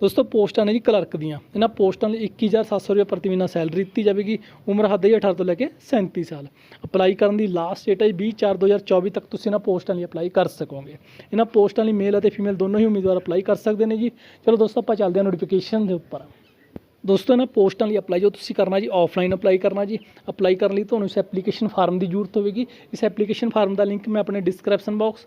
ਦੋਸਤੋ, ਪੋਸਟਾਂ ਨੇ ਜੀ ਕਲਰਕ ਦੀਆਂ। ਇਹਨਾਂ ਪੋਸਟਾਂ ਲਈ 21700 ਰੁਪਏ ਪ੍ਰਤੀ ਮਹੀਨਾ ਸੈਲਰੀ ਦਿੱਤੀ ਜਾਵੇਗੀ। ਉਮਰ ਹੱਦ ਹੈ ਜੀ 18 ਤੋਂ ਲੈ ਕੇ 37 ਸਾਲ। ਅਪਲਾਈ ਕਰਨ ਦੀ ਲਾਸਟ ਡੇਟ ਹੈ ਜੀ 20 4 2024 ਤੱਕ ਤੁਸੀਂ ਇਹਨਾਂ ਪੋਸਟਾਂ ਲਈ ਅਪਲਾਈ ਕਰ ਸਕੋਗੇ। ਇਹਨਾਂ ਪੋਸਟਾਂ ਲਈ ਮੇਲ ਅਤੇ ਫੀਮੇਲ ਦੋਨੋਂ ਹੀ ਉਮੀਦਵਾਰ ਅਪਲਾਈ ਕਰ ਸਕਦੇ ਨੇ ਜੀ। ਚਲੋ ਦੋਸਤੋ, ਆਪਾਂ ਚੱਲਦੇ ਹਾਂ ਨੋਟੀਫਿਕੇਸ਼ਨ ਦੇ ਉੱਪਰ। ਦੋਸਤੋ, ਇਹਨਾਂ ਪੋਸਟਾਂ ਲਈ ਅਪਲਾਈ ਜੋ ਤੁਸੀਂ ਕਰਨਾ ਜੀ ਆਫਲਾਈਨ ਅਪਲਾਈ ਕਰਨਾ ਜੀ। ਅਪਲਾਈ ਕਰਨ ਲਈ ਤੁਹਾਨੂੰ ਇਸ ਐਪਲੀਕੇਸ਼ਨ ਫਾਰਮ ਦੀ ਜ਼ਰੂਰਤ ਹੋਵੇਗੀ। ਇਸ ਐਪਲੀਕੇਸ਼ਨ ਫਾਰਮ ਦਾ ਲਿੰਕ ਮੈਂ ਆਪਣੇ ਡਿਸਕ੍ਰਿਪਸ਼ਨ ਬਾਕਸ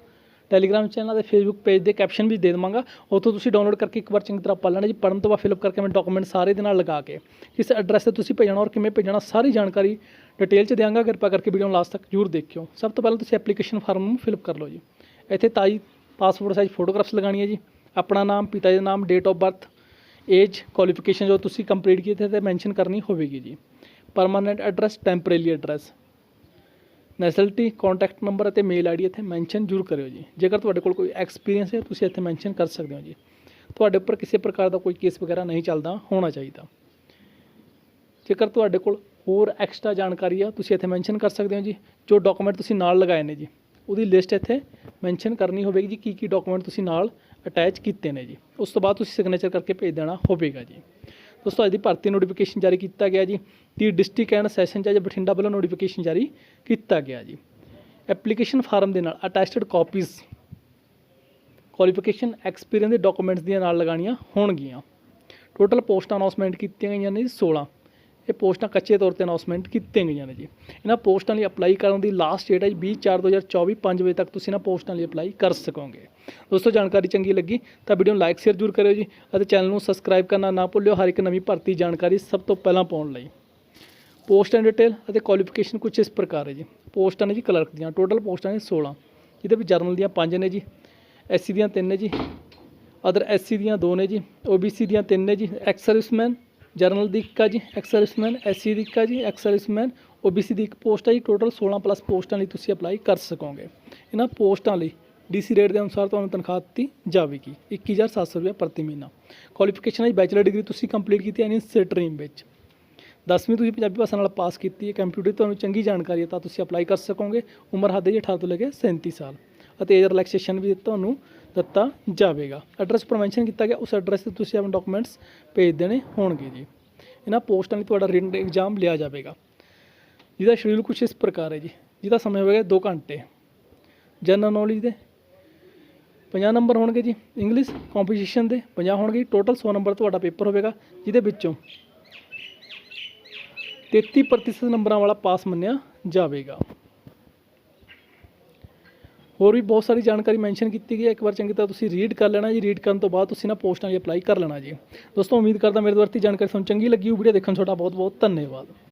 ਟੈਲੀਗ੍ਰਾਮ ਚੈਨਲ ਅਤੇ ਫੇਸਬੁੱਕ ਪੇਜ ਦੇ ਕੈਪਸ਼ਨ ਵਿੱਚ ਦੇ ਦੇਵਾਂਗਾ। ਉੱਥੋਂ ਤੁਸੀਂ ਡਾਊਨਲੋਡ ਕਰਕੇ ਇੱਕ ਵਾਰ ਚੰਗੀ ਤਰ੍ਹਾਂ ਪੜ੍ਹ ਲੈਣਾ ਜੀ। ਪੜ੍ਹਨ ਤੋਂ ਬਾਅਦ ਫਿਲਅਪ ਕਰਕੇ ਮੈਂ ਡਾਕੂਮੈਂਟ ਸਾਰੇ ਦੇ ਨਾਲ ਲਗਾ ਕੇ ਕਿਸ ਐਡਰੈਸ ਤੇ ਤੁਸੀਂ ਭੇਜਣਾ ਔਰ ਕਿਵੇਂ ਭੇਜਣਾ ਸਾਰੀ ਜਾਣਕਾਰੀ ਡਿਟੇਲ 'ਚ ਦਿਆਂਗਾ। ਕਿਰਪਾ ਕਰਕੇ ਵੀਡੀਓ ਨੂੰ ਲਾਸਟ ਤੱਕ ਜ਼ਰੂਰ ਦੇਖਿਓ। ਸਭ ਤੋਂ ਪਹਿਲਾਂ ਤੁਸੀਂ ਐਪਲੀਕੇਸ਼ਨ ਫਾਰਮ ਨੂੰ ਫਿਲਅਪ ਕਰ ਲਓ ਜੀ। ਇੱਥੇ ਤਾਈ ਪਾਸਪੋਰਟ ਸਾਈਜ਼ ਫੋਟੋਗ੍ਰਾਫਸ ਲਗਾਣੀ ਹੈ ਜੀ। ਆਪਣਾ ਨਾਮ, ਪਿਤਾ ਜੀ ਦਾ ਨਾਮ date of birth age qualification ਜੋ ਤੁਸੀਂ ਕੰਪਲੀਟ ਕੀਤੀ ਤੇ ਮੈਂਸ਼ਨ ਕਰਨੀ ਹੋਵੇਗੀ ਜੀ। Permanent address temporary address nationality contact number ਅਤੇ ਮੇਲ ਆਈਡੀ ਇੱਥੇ ਮੈਂਸ਼ਨ ਜ਼ਰੂਰ ਕਰਿਓ ਜੀ। ਜੇਕਰ ਤੁਹਾਡੇ ਕੋਲ ਕੋਈ ਐਕਸਪੀਰੀਅੰਸ ਹੈ, ਤੁਸੀਂ ਇੱਥੇ ਮੈਂਸ਼ਨ ਕਰ ਸਕਦੇ ਹੋ ਜੀ। ਤੁਹਾਡੇ ਉੱਪਰ ਕਿਸੇ ਪ੍ਰਕਾਰ ਦਾ ਕੋਈ ਕੇਸ ਵਗੈਰਾ ਨਹੀਂ ਚੱਲਦਾ, ਹੋਣਾ ਚਾਹੀਦਾ। ਜੇਕਰ ਤੁਹਾਡੇ ਕੋਲ ਹੋਰ ਐਕਸਟਰਾ ਜਾਣਕਾਰੀ ਆ, ਤੁਸੀਂ ਇੱਥੇ ਮੈਂਸ਼ਨ ਕਰ ਸਕਦੇ ਹੋ ਜੀ। ਜੋ ਡਾਕੂਮੈਂਟ ਤੁਸੀਂ ਨਾਲ ਲਗਾਏ ਨੇ ਜੀ, ਉਹਦੀ ਲਿਸਟ ਇੱਥੇ ਮੈਂਸ਼ਨ ਕਰਨੀ ਹੋਵੇਗੀ ਜੀ ਕੀ ਕੀ ਡਾਕੂਮੈਂਟ ਤੁਸੀਂ ਨਾਲ ਅਟੈਚ ਕੀਤੇ ਨੇ ਜੀ। ਉਸ ਤੋਂ ਬਾਅਦ ਤੁਸੀਂ ਸਿਗਨੇਚਰ ਕਰਕੇ ਭੇਜ ਦੇਣਾ ਹੋਵੇਗਾ ਜੀ। ਦੋਸਤੋ ਅੱਜ ਦੀ ਭਰਤੀ ਨੋਟੀਫਿਕੇਸ਼ਨ ਜਾਰੀ ਕੀਤਾ ਗਿਆ ਜੀ। ਦੀ ਡਿਸਟ੍ਰਿਕਟ ਐਂਡ ਸੈਸ਼ਨ ਜੱਜ ਬਠਿੰਡਾ ਵੱਲੋਂ ਨੋਟੀਫਿਕੇਸ਼ਨ ਜਾਰੀ ਕੀਤਾ ਗਿਆ ਜੀ। ਐਪਲੀਕੇਸ਼ਨ ਫਾਰਮ ਦੇ ਨਾਲ ਅਟੈਸਟਡ ਕਾਪੀਜ਼ ਕੁਆਲੀਫਿਕੇਸ਼ਨ ਐਕਸਪੀਰੀਅੰਸ ਦੇ ਡਾਕੂਮੈਂਟਸ ਦੀਆਂ ਨਾਲ ਲਗਾਣੀਆਂ ਹੋਣਗੀਆਂ। ਟੋਟਲ ਪੋਸਟਾਂ ਅਨਾਉਂਸਮੈਂਟ ਕੀਤੀਆਂ ਗਈਆਂ ਨੇ ਜੀ 16 ਇਹ ਪੋਸਟਾਂ ਕੱਚੇ ਤੌਰ ਤੇ ਅਨਾਉਂਸਮੈਂਟ ਕੀਤੀਆਂ ਗਈਆਂ ਨੇ ਜੀ। ਇਹਨਾਂ ਪੋਸਟਾਂ ਲਈ ਅਪਲਾਈ ਕਰਨ ਦੀ ਲਾਸਟ ਡੇਟ ਹੈ ਜੀ 20 4 2024 5 ਵਜੇ ਤੱਕ ਤੁਸੀਂ ਇਹਨਾਂ ਪੋਸਟਾਂ ਲਈ ਅਪਲਾਈ ਕਰ ਸਕੋਗੇ। ਦੋਸਤੋ, ਜਾਣਕਾਰੀ ਚੰਗੀ ਲੱਗੀ ਤਾਂ ਵੀਡੀਓ ਨੂੰ ਲਾਈਕ ਸ਼ੇਅਰ ਜ਼ਰੂਰ ਕਰਿਓ ਜੀ ਅਤੇ ਚੈਨਲ ਨੂੰ ਸਬਸਕ੍ਰਾਈਬ ਕਰਨਾ ਨਾ ਭੁੱਲਿਓ, ਹਰ ਇੱਕ ਨਵੀਂ ਭਰਤੀ ਜਾਣਕਾਰੀ ਸਭ ਤੋਂ ਪਹਿਲਾਂ ਪਾਉਣ ਲਈ। ਪੋਸਟ ਐਂਡ ਡਿਟੇਲ ਅਤੇ ਕੁਆਲੀਫਿਕੇਸ਼ਨ ਕੁਝ ਇਸ ਪ੍ਰਕਾਰ ਹੈ ਜੀ। ਪੋਸਟਾਂ ਨੇ ਜੀ ਕਲਰਕ ਦੀਆਂ ਟੋਟਲ ਪੋਸਟਾਂ ਨੇ 16 ਜਿਹਦੇ ਵਿੱਚ ਜਰਨਲ ਦੀਆਂ 5 ਨੇ ਜੀ ਐਸਸੀ ਦੀਆਂ 3 ਨੇ ਜੀ ਅਦਰ ਐਸਸੀ ਦੀਆਂ 2 ਨੇ ਜੀ ਓਬੀਸੀ ਦੀਆਂ 3 ਨੇ ਜੀ ਐਕਸ ਸਰਵਿਸਮੈਨ ਜਰਨਲ ਦੀ ਇੱਕ ਆ ਜੀ ਐਕਸਰਵਿਸਮੈਨ ਐਸਸੀ ਦੀ ਇੱਕ ਆ ਜੀ ਐਕਸ ਸਰਵਿਸਮੈਨ ਓਬੀਸੀ ਦੀ ਇੱਕ ਪੋਸਟ ਹੈ ਜੀ ਟੋਟਲ 16 ਪਲੱਸ ਪੋਸਟਾਂ ਲਈ ਤੁਸੀਂ ਅਪਲਾਈ ਕਰ ਸਕੋਗੇ। ਇਹਨਾਂ ਪੋਸਟਾਂ ਲਈ ਡੀਸੀ ਰੇਟ ਦੇ ਅਨੁਸਾਰ ਤੁਹਾਨੂੰ ਤਨਖਾਹ ਦਿੱਤੀ ਜਾਵੇਗੀ 21700 ਰੁਪਏ ਪ੍ਰਤੀ ਮਹੀਨਾ। ਕੁਆਲੀਫਿਕੇਸ਼ਨ ਹੈ ਬੈਚਲਰ ਡਿਗਰੀ ਤੁਸੀਂ ਕੰਪਲੀਟ ਕੀਤੀ ਹੈ ਇਨ ਸਟਰੀਮ ਵਿੱਚ। ਦਸਵੀਂ ਤੁਸੀਂ ਪੰਜਾਬੀ ਭਾਸ਼ਾ ਨਾਲ ਪਾਸ ਕੀਤੀ ਹੈ ਕੰਪਿਊਟਰ ਤੁਹਾਨੂੰ ਚੰਗੀ ਜਾਣਕਾਰੀ ਹੈ, ਤਾਂ ਤੁਸੀਂ ਅਪਲਾਈ ਕਰ ਸਕੋਗੇ, ਉਮਰ ਹੱਦ ਹੈ ਜੀ 18 ਤੋਂ ਲੈ ਕੇ 37 ਸਾਲ। ਅਤੇ ਏਜ ਰਿਲੈਕਸੇਸ਼ਨ ਵੀ ਤੁਹਾਨੂੰ ਦਿੱਤਾ ਜਾਵੇਗਾ। ਐਡਰੈਸ ਪਰ ਮੈਂਸ਼ਨ ਕੀਤਾ ਗਿਆ, ਉਸ ਐਡਰੈਸ ਤੇ ਤੁਸੀਂ ਆਪਣੇ ਡਾਕੂਮੈਂਟਸ ਭੇਜ ਦੇਣੇ ਹੋਣਗੇ ਜੀ। ਇਹਨਾਂ ਪੋਸਟਾਂ ਲਈ ਤੁਹਾਡਾ ਰਿਟਨ ਐਗਜ਼ਾਮ ਲਿਆ ਜਾਵੇਗਾ। ਜਿਹਦਾ ਸ਼ਡਿਊਲ ਕੁਝ ਇਸ ਪ੍ਰਕਾਰ ਹੈ ਜੀ। ਜਿਹਦਾ ਸਮਾਂ ਹੋਵੇਗਾ 2 ਘੰਟੇ। ਜਨਰਲ ਨੌਲੇਜ ਦੇ 50 ਨੰਬਰ ਹੋਣਗੇ ਜੀ। ਇੰਗਲਿਸ਼ ਕੰਪੋਜੀਸ਼ਨ ਦੇ 50 ਹੋਣਗੇ ਟੋਟਲ 100 ਨੰਬਰ ਤੁਹਾਡਾ ਪੇਪਰ ਹੋਵੇਗਾ, ਜਿਹਦੇ ਵਿੱਚੋਂ 33% ਨੰਬਰਾਂ ਵਾਲਾ ਪਾਸ ਮੰਨਿਆ ਜਾਵੇਗਾ। ਹੋਰ ਵੀ ਬਹੁਤ ਸਾਰੀ ਜਾਣਕਾਰੀ ਮੈਂਸ਼ਨ ਕੀਤੀ ਗਈ ਹੈ। ਇੱਕ ਵਾਰ ਚੰਗੀ ਤਰ੍ਹਾਂ ਤੁਸੀਂ ਰੀਡ ਕਰ ਲੈਣਾ ਜੀ। ਰੀਡ ਕਰਨ ਤੋਂ ਬਾਅਦ ਤੁਸੀਂ ਨਾ ਪੋਸਟਾਂ ਲਈ ਅਪਲਾਈ ਕਰ ਲੈਣਾ ਜੀ। ਦੋਸਤੋ, ਉਮੀਦ ਕਰਦਾ ਮੇਰੇ ਦੁਆਰਾ ਜਾਣਕਾਰੀ ਤੁਹਾਨੂੰ ਚੰਗੀ ਲੱਗੀ ਹੋ ਵੀਡੀਓ ਦੇਖਣ ਤੁਹਾਡਾ ਬਹੁਤ ਬਹੁਤ ਧੰਨਵਾਦ।